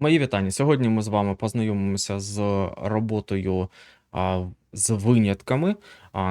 Мої вітання. Сьогодні ми з вами познайомимося з роботою а, з винятками.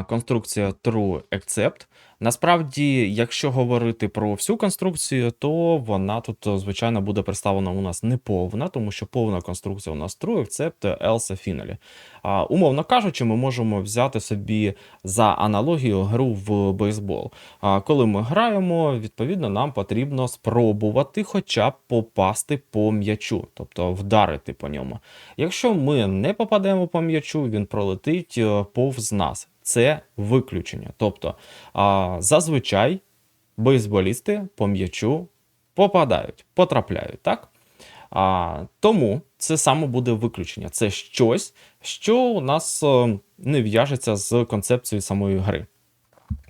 Конструкція True Except. Насправді, якщо говорити про всю конструкцію, то вона тут, е, звичайно, буде представлена у нас не повна, тому що повна конструкція у нас True Except Else Finally. А, умовно кажучи, ми можемо взяти собі за аналогію гру в бейсбол. А, коли ми граємо, відповідно, нам потрібно спробувати хоча б попасти по м'ячу, тобто вдарити по ньому. Якщо ми не попадемо по м'ячу, він пролетить е, повз нас. Це виключення. Тобто, а, зазвичай бейсболісти по м'ячу попадають, потрапляють, так? А, тому це саме буде виключення. Це щось, що у нас е, не в'яжеться з концепцією самої гри.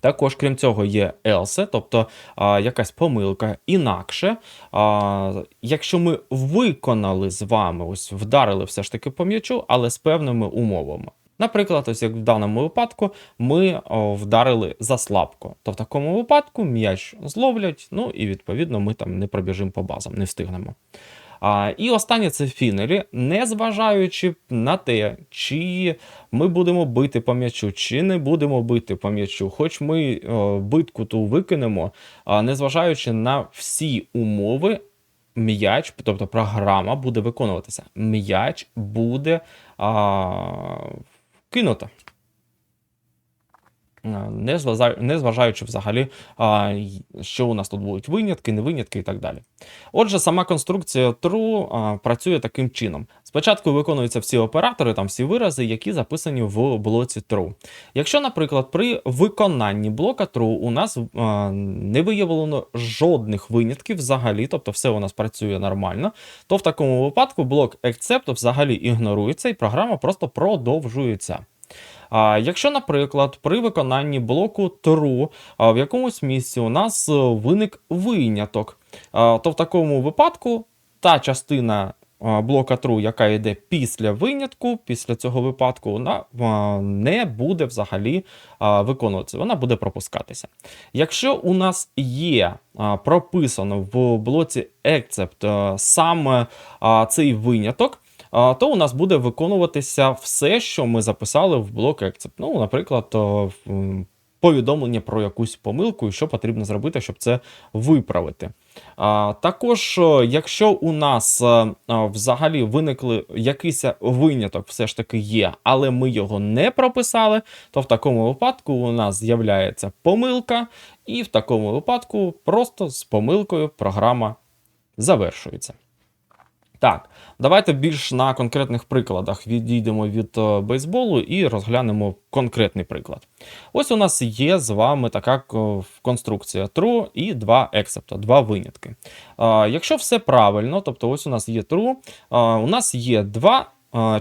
Також, крім цього, є else, тобто а, якась помилка. Інакше, а, якщо ми виконали з вами, ось вдарили все ж таки по м'ячу, але з певними умовами. Наприклад, ось як в даному випадку ми о, вдарили заслабко. То в такому випадку м'яч зловлять, ну і відповідно ми там не пробіжимо по базам, не встигнемо. А, І останнє це фінері, не зважаючи на те, чи ми будемо бити по м'ячу, чи не будемо бити по м'ячу, хоч ми о, битку ту викинемо, а, незважаючи на всі умови, м'яч, тобто програма буде виконуватися. М'яч буде а, кинуто. Не зважаючи взагалі, що у нас тут будуть винятки, не винятки і так далі. Отже, сама конструкція true працює таким чином. Спочатку виконуються всі оператори, там всі вирази, які записані в блоці true. Якщо, наприклад, при виконанні блока true у нас а, не виявлено жодних винятків взагалі, тобто все у нас працює нормально, то в такому випадку блок except взагалі ігнорується і програма просто продовжується. А якщо, наприклад, при виконанні блоку true в якомусь місці у нас е, виник виняток, то в такому випадку та частина блока true, яка йде після винятку, після цього випадку, вона не буде взагалі виконуватися, вона буде пропускатися. Якщо у нас є прописано в блоці except саме цей виняток, то у нас буде виконуватися все, що ми записали в блок Except. Ну, наприклад, повідомлення про якусь помилку і що потрібно зробити, щоб це виправити. Також, якщо у нас е, взагалі виникли якийсь виняток, все ж таки є, але ми його не прописали, то в такому випадку у нас з'являється помилка, і в такому випадку просто з помилкою програма завершується. Так, давайте більш на конкретних прикладах відійдемо від е, бейсболу і розглянемо конкретний приклад. Ось у нас є з вами така конструкція true і два except, два винятки. Якщо все правильно, тобто ось у нас є true, у нас є два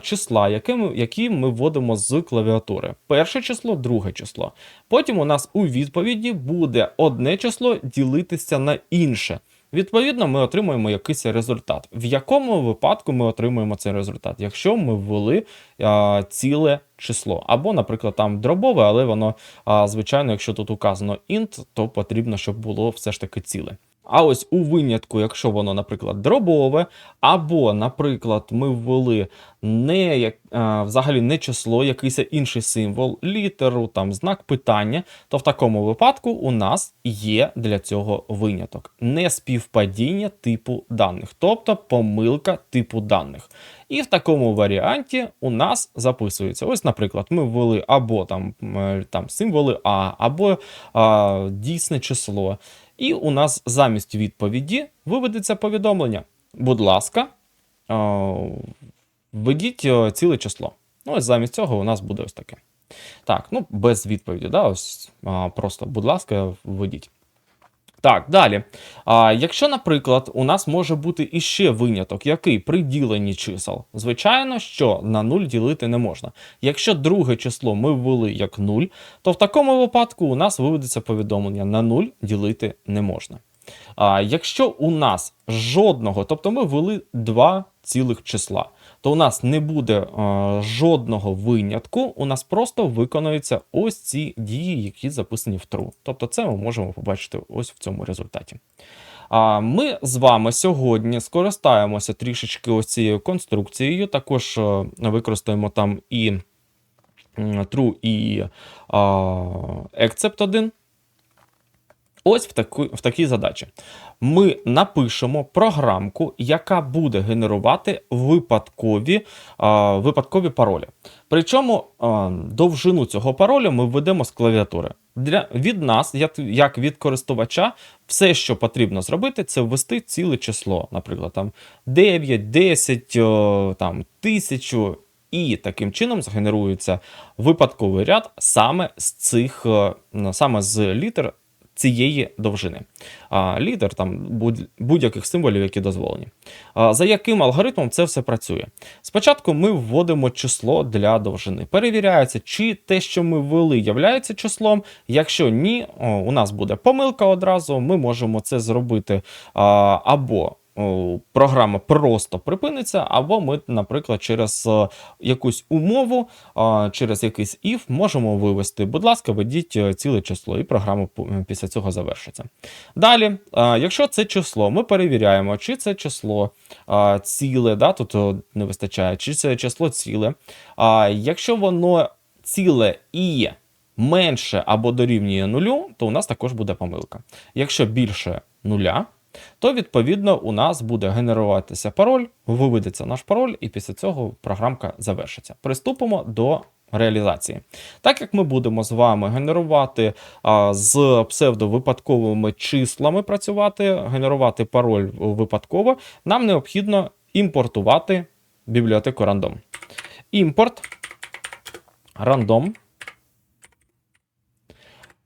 числа, які які ми вводимо з клавіатури. Перше число, друге число. Потім у нас у відповіді буде одне число ділитися на інше. Відповідно, ми отримуємо якийсь результат. В якому випадку ми отримуємо цей результат? Якщо ми ввели а, ціле число, або, наприклад, там дробове, але воно, а, звичайно, якщо тут указано int, то потрібно, щоб було все ж таки ціле. А ось у винятку, якщо воно, наприклад, дробове, або, наприклад, ми ввели не як, взагалі не число, якийсь інший символ, літеру, там знак питання, то в такому випадку у нас є для цього виняток. Неспівпадіння типу даних, тобто помилка типу даних. І в такому варіанті у нас записується. Ось, наприклад, ми ввели або там, е, там символи А, або а, дійсне число. І у нас замість відповіді виведеться повідомлення. Будь ласка, введіть е, ціле число. Ну, ось замість цього у нас буде ось таке. Так, ну без відповіді, да, ось просто, будь ласка, введіть. Так, далі. А, якщо, наприклад, у нас може бути іще виняток, який при діленні чисел, звичайно, що на 0 ділити не можна. Якщо друге число ми ввели як 0, то в такому випадку у нас виведеться повідомлення на 0 ділити не можна. А, якщо у нас жодного, тобто ми ввели два цілих числа, то у нас не буде е, жодного винятку, у нас просто виконуються ось ці дії, які записані в true. Тобто це ми можемо побачити ось в цьому результаті. А ми з вами сьогодні скористаємося трішечки ось цією конструкцією. Також е, використаємо там і true, і а, except 1. Ось в, таку, в такій задачі. Ми напишемо програмку, яка буде генерувати випадкові, а, випадкові паролі. Причому а, довжину цього паролю ми введемо з клавіатури. Для, від нас, як, як від користувача, все, що потрібно зробити, це ввести ціле число. Наприклад, там 9, 10, о, там, 1000. І таким чином згенерується випадковий ряд саме з цих, саме з літер цієї довжини. Літер там будь- будь-яких символів, які дозволені. За яким алгоритмом це все працює? Спочатку ми вводимо число для довжини. Перевіряється, чи те, що ми ввели, являється числом. Якщо ні, у нас буде помилка одразу. Ми можемо це зробити або. Програма просто припиниться, або ми, наприклад, через е, якусь умову, через якийсь if можемо вивести. Будь ласка, введіть е, ціле число, і програма після цього завершиться. Далі, якщо це число, ми перевіряємо, чи це число ціле, да, тут не вистачає, чи це число ціле. Якщо воно ціле і менше або дорівнює нулю, то у нас також буде помилка. Якщо більше нуля, то відповідно у нас буде генеруватися пароль, виведеться наш пароль, і після цього програмка завершиться. Приступимо до реалізації. Так як ми будемо з вами генерувати а, з псевдовипадковими числами працювати, генерувати пароль випадково, нам необхідно імпортувати бібліотеку random. Імпорт random.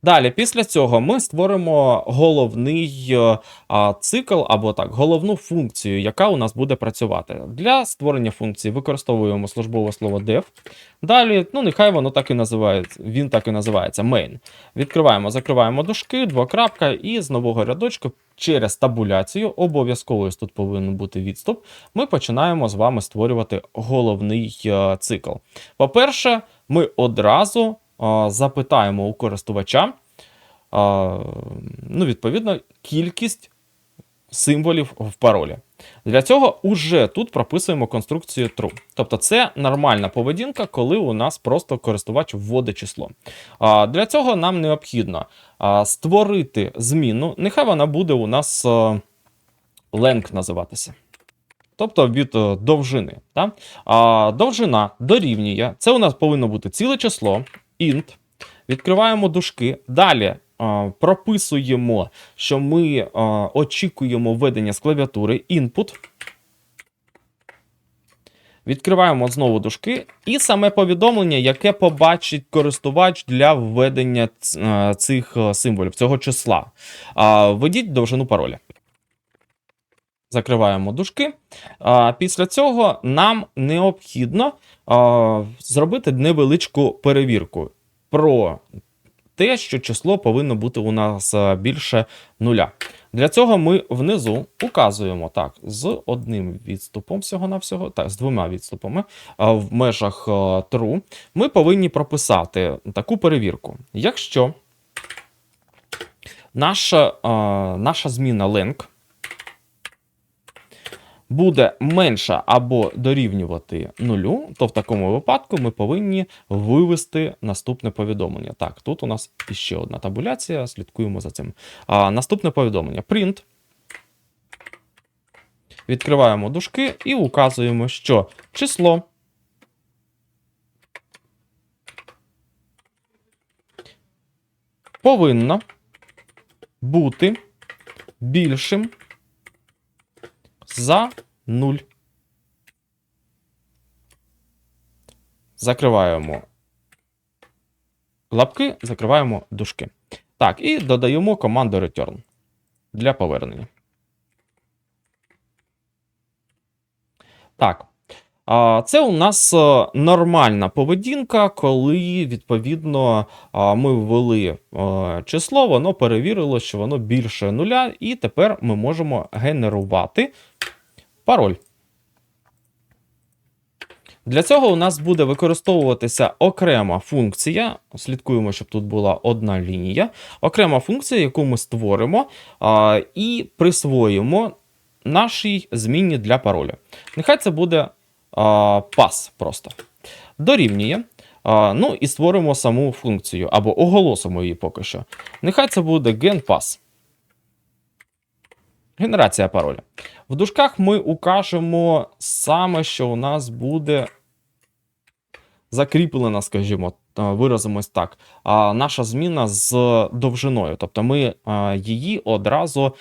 Далі, після цього ми створимо головний е, а, цикл або так, головну функцію, яка у нас буде працювати. Для створення функції використовуємо службове слово def. Далі, ну нехай воно так і називається, він так і називається main. Відкриваємо, закриваємо дужки, двокрапка, і з нового рядочку через табуляцію, обов'язково тут повинен бути відступ. Ми починаємо з вами створювати головний е, цикл. По-перше, ми одразу запитаємо у користувача, ну, відповідно, кількість символів в паролі. Для цього уже тут прописуємо конструкцію true. Тобто це нормальна поведінка, коли у нас просто користувач вводить число. Для цього нам необхідно створити зміну. Нехай вона буде у нас length називатися. Тобто від е, довжини. Та? А, довжина дорівнює. Це у нас повинно бути ціле число, int. Відкриваємо дужки. Далі а, прописуємо, що ми а, очікуємо введення з клавіатури input. Відкриваємо знову дужки, і саме повідомлення, яке побачить користувач для введення цих е, символів, цього числа. Введіть довжину пароля. Закриваємо дужки. Після цього нам необхідно зробити невеличку перевірку про те, що число повинно бути у нас більше нуля. Для цього ми внизу указуємо так, з одним відступом всього-навсього, так, з двома відступами в межах true, ми повинні прописати таку перевірку. Якщо наша, наша зміна length буде менша або дорівнювати нулю, то в такому випадку ми повинні вивести наступне повідомлення. Так, тут у нас іще одна табуляція, слідкуємо за цим. А, наступне повідомлення: print. Відкриваємо дужки і указуємо, що число повинно бути більшим за 0. Закриваємо лапки, закриваємо дужки. Так, і додаємо команду return для повернення. Так. Це у нас е, нормальна поведінка, коли відповідно ми ввели е, число, воно перевірило, що воно більше нуля, і тепер ми можемо генерувати пароль. Для цього у нас буде використовуватися окрема функція. Слідкуємо, щоб тут була одна лінія. Окрема функція, яку ми створимо і присвоїмо нашій змінні для пароля. Нехай це буде пас просто. Дорівнює. Ну і створимо саму функцію або оголосимо її поки що. Нехай це буде genPass. Генерація пароля. В дужках ми укажемо саме, що у нас буде закріплена, скажімо, виразимось так, наша зміна з довжиною. Тобто ми її одразу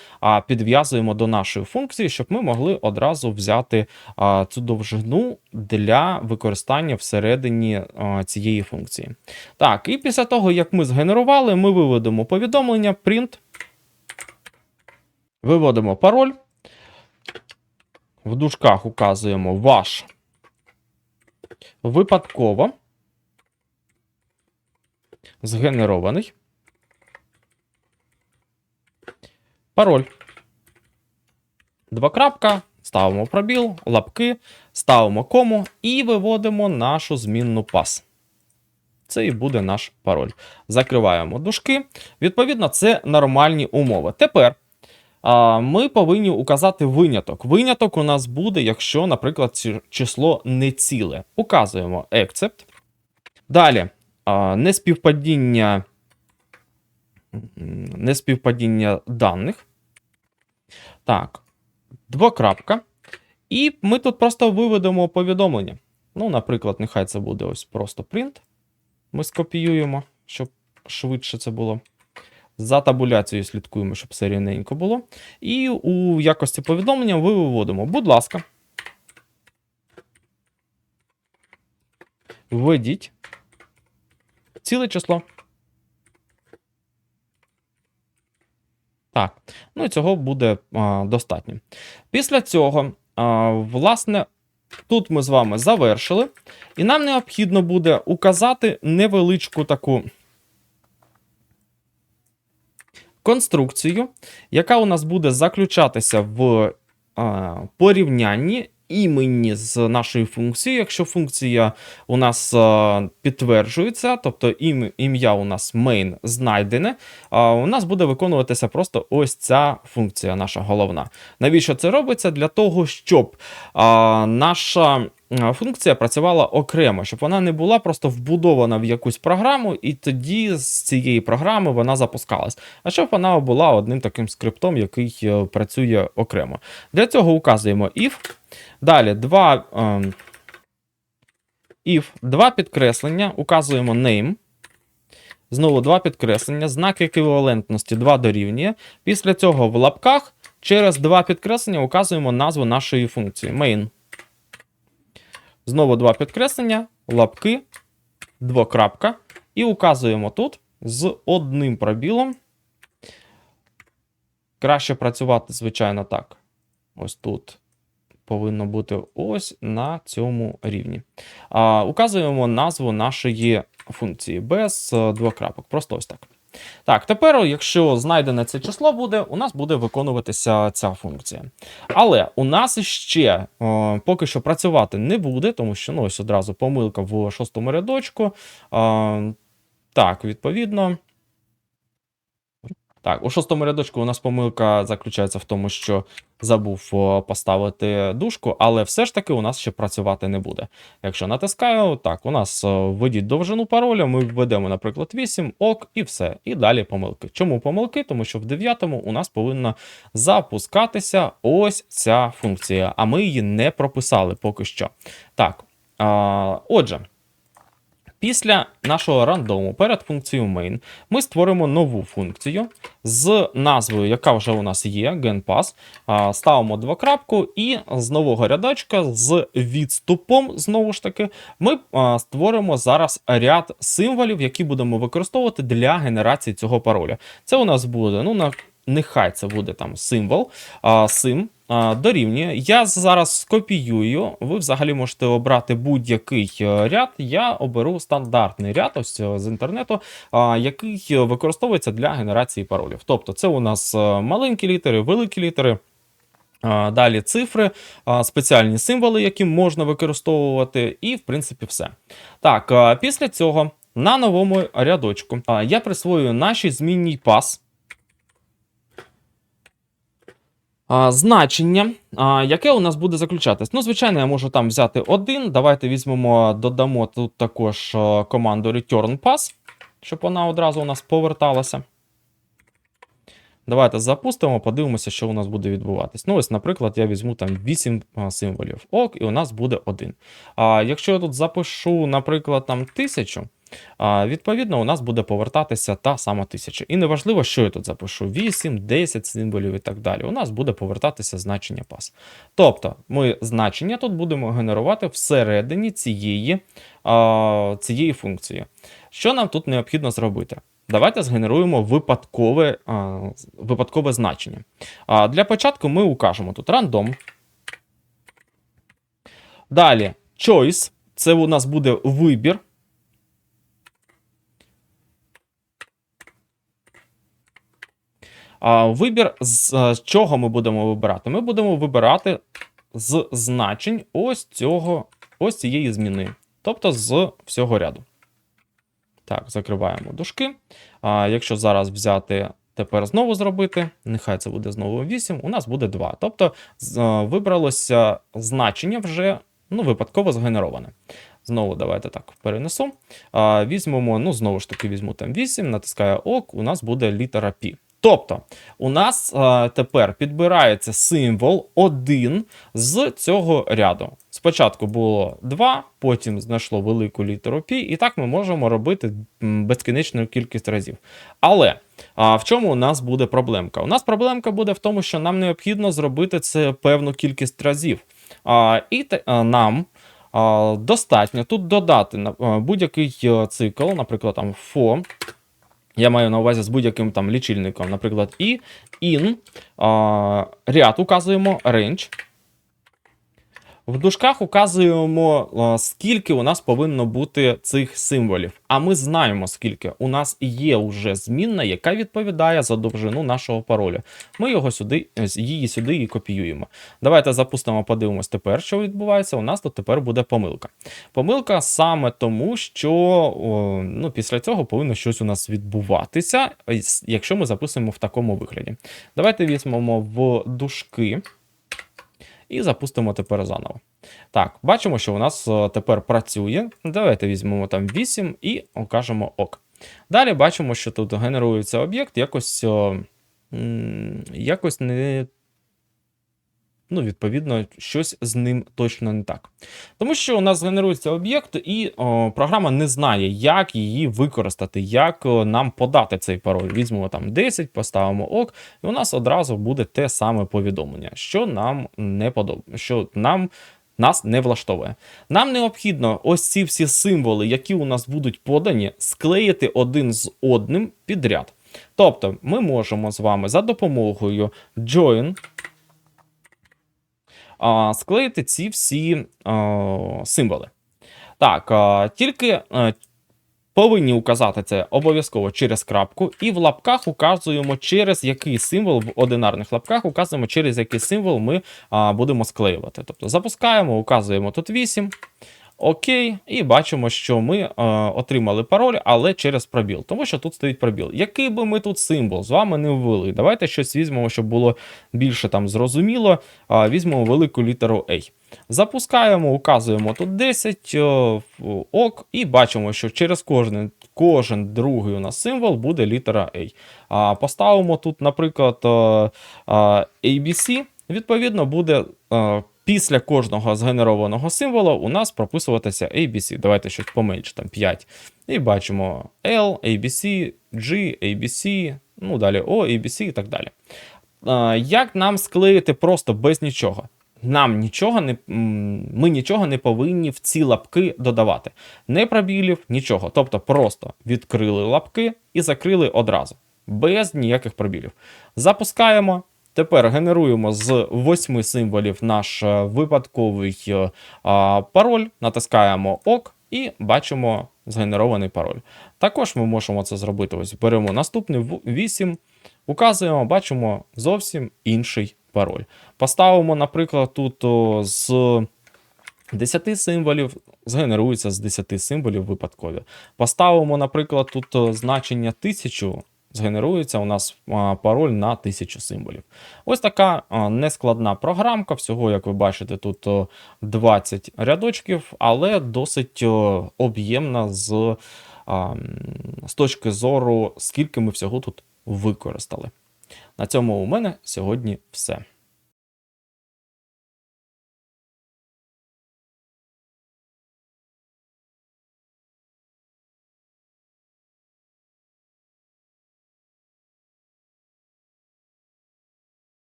підв'язуємо до нашої функції, щоб ми могли одразу взяти цю довжину для використання всередині цієї функції. Так, і після того, як ми згенерували, ми виведемо повідомлення print. Виводимо пароль. В дужках указуємо ваш випадково згенерований пароль. Двокрапка, ставимо пробіл, лапки, ставимо кому і виводимо нашу змінну пас. Це і буде наш пароль. Закриваємо дужки. Відповідно, це нормальні умови. Тепер а, ми повинні указати виняток. Виняток у нас буде, якщо, наприклад, число не ціле. Указуємо accept. Далі неспівпадіння, неспівпадіння даних. Так, двокрапка. І ми тут просто виведемо повідомлення. Ну, наприклад, нехай це буде ось просто print. Ми скопіюємо, щоб швидше це було. За табуляцією слідкуємо, щоб все рівненько було. І у якості повідомлення ви виводимо, будь ласка. Введіть ціле число. Так, ну і цього буде а, достатньо. Після цього, а, власне, тут ми з вами завершили, і нам необхідно буде указати невеличку таку конструкцію, яка у нас буде заключатися в а, порівнянні імені з нашою функцією. Якщо функція у нас а, підтверджується, тобто ім, ім'я у нас main знайдене, у нас буде виконуватися просто ось ця функція, наша головна. Навіщо це робиться? Для того, щоб наша функція працювала окремо, щоб вона не була просто вбудована в якусь програму, і тоді з цієї програми вона запускалась. А щоб вона була одним таким скриптом, який е, працює окремо. Для цього указуємо if. Далі два, ем, if, два підкреслення, указуємо name. Знову два підкреслення, знак еквівалентності 2 дорівнює. Після цього в лапках через два підкреслення указуємо назву нашої функції main. Знову два підкреслення, лапки, двокрапка. І указуємо тут з одним пробілом. Краще працювати, звичайно, так. Ось тут повинно бути ось на цьому рівні. А, указуємо назву нашої функції без е, двокрапок. Просто ось так. Так, тепер, якщо знайдене це число буде, у нас буде виконуватися ця функція. Але у нас ще е, поки що працювати не буде, тому що ну, ось одразу помилка в шостому рядочку. Е, так, відповідно. Так, у шостому рядочку у нас помилка заключається в тому, що забув поставити дужку, але все ж таки у нас ще працювати не буде. Якщо натискаю, так, у нас введіть довжину пароля, ми введемо, наприклад, 8, ок, і все. І далі помилки. Чому помилки? Тому що в 9 у нас повинна запускатися ось ця функція, а ми її не прописали поки що. Так, а, отже. Після нашого рандому перед функцією main ми створимо нову функцію з назвою, яка вже у нас є, genPass. Ставимо двокрапку, і з нового рядочка з відступом, знову ж таки, ми створимо зараз ряд символів, які будемо використовувати для генерації цього пароля. Це у нас буде, ну, на, нехай це буде там символ, сим. Дорівнює. Я зараз скопіюю. Ви взагалі можете обрати будь-який е, ряд. Я оберу стандартний ряд ось е, з інтернету, який використовується для генерації паролів. Тобто, це у нас е, маленькі літери, великі літери. Далі цифри, спеціальні символи, які можна використовувати, і в принципі все. Так, після цього на новому рядочку я присвоюю нашій змінній пас. Значення, а, яке у нас буде заключатись. Ну, звичайно, я можу там взяти один. Давайте візьмемо, додамо тут також команду return pass, щоб вона одразу у нас поверталася. Давайте запустимо, подивимося, що у нас буде відбуватись. Ну, ось, наприклад, я візьму там 8 символів. Ок, і у нас буде один. А якщо я тут запишу, наприклад, там 1000, а, відповідно, у нас буде повертатися та сама 1000. І неважливо, що я тут запишу: 8, 10 символів і так далі. У нас буде повертатися значення пас. Тобто, ми значення тут будемо генерувати всередині цієї, цієї функції. Що нам тут необхідно зробити? Давайте згенеруємо випадкове, а, випадкове значення. А, Для початку ми укажемо тут random. Далі choice. Це у нас буде вибір. А, Вибір, з з чого ми будемо вибирати? Ми будемо вибирати з значень ось цього, ось цієї зміни. Тобто з всього ряду. Так, закриваємо дужки. А якщо зараз взяти, тепер знову зробити, нехай це буде знову 8, у нас буде 2. Тобто е, вибралося значення вже ну, випадково згенероване. Знову давайте так перенесу. А, візьмемо, ну, знову ж таки, візьму там 8, натискаю ок, у нас буде літера P. Тобто, у нас а, тепер підбирається символ 1 з цього ряду. Спочатку було 2, потім знайшло велику літеру P, і так ми можемо робити безкінечну кількість разів. Але а, в чому у нас буде проблемка? У нас проблемка буде в тому, що нам необхідно зробити це певну кількість разів. А, і те- а, нам достатньо тут додати а, будь-який е, цикл, наприклад, там for. Я маю на увазі з будь-яким там лічильником, наприклад, і in, а, ряд указуємо range. В дужках указуємо, скільки у нас повинно бути цих символів. А ми знаємо, скільки. У нас є вже змінна, яка відповідає за довжину нашого пароля. Ми його сюди, її сюди і копіюємо. Давайте запустимо, подивимось тепер, що відбувається. У нас тут тепер буде помилка. Помилка саме тому, що ну, після цього повинно щось у нас відбуватися, якщо ми записуємо в такому вигляді. Давайте візьмемо в дужки і запустимо тепер заново. Так, бачимо, що у нас е, тепер працює. Давайте візьмемо там 8 і окажемо ок. Далі бачимо, що тут генерується об'єкт якось, якось не. Ну, відповідно, щось з ним точно не так. Тому що у нас генерується об'єкт, і о, програма не знає, як її використати, як нам подати цей пароль. Візьмемо там 10, поставимо ок, і у нас одразу буде те саме повідомлення, що нам не подобається, що нам. Нас не влаштовує. Нам необхідно ось ці всі символи, які у нас будуть подані, склеїти один з одним підряд. Тобто, ми можемо з вами за допомогою join склеїти ці всі символи. Так, тільки повинні указати це обов'язково через крапку, і в лапках указуємо, через який символ, в одинарних лапках указуємо, через який символ ми будемо склеювати. Тобто запускаємо, указуємо тут 8. Окей, і бачимо, що ми е, отримали пароль, але через пробіл, тому що тут стоїть пробіл. Який би ми тут символ з вами не ввели? Давайте щось візьмемо, щоб було більше там зрозуміло. Е, візьмемо велику літеру A. Запускаємо, указуємо тут 10 е, ок, і бачимо, що через кожен, кожен другий у нас символ буде літера A. А, поставимо тут, наприклад, е, е, ABC, відповідно, буде. е, Після кожного згенерованого символа у нас прописуватися ABC. Давайте щось поменше, там 5. І бачимо L, ABC, G, ABC, ну далі O, ABC і так далі. Як нам склеїти просто без нічого? Нам нічого не ми нічого не повинні в ці лапки додавати. Не пробілів, нічого. Тобто просто відкрили лапки і закрили одразу, без ніяких пробілів. Запускаємо. Тепер генеруємо з восьми символів наш е, випадковий е, пароль, натискаємо ОК і бачимо згенерований пароль. Також ми можемо це зробити. Ось беремо наступний 8, указуємо, бачимо зовсім інший пароль. Поставимо, наприклад, тут з 10 символів, згенерується з 10 символів випадкові. Поставимо, наприклад, тут значення 1000, згенерується у нас пароль на 1000 символів. Ось така нескладна програмка. Всього, як ви бачите, тут 20 рядочків, але досить об'ємна з, з точки зору, скільки ми всього тут використали. На цьому у мене сьогодні все.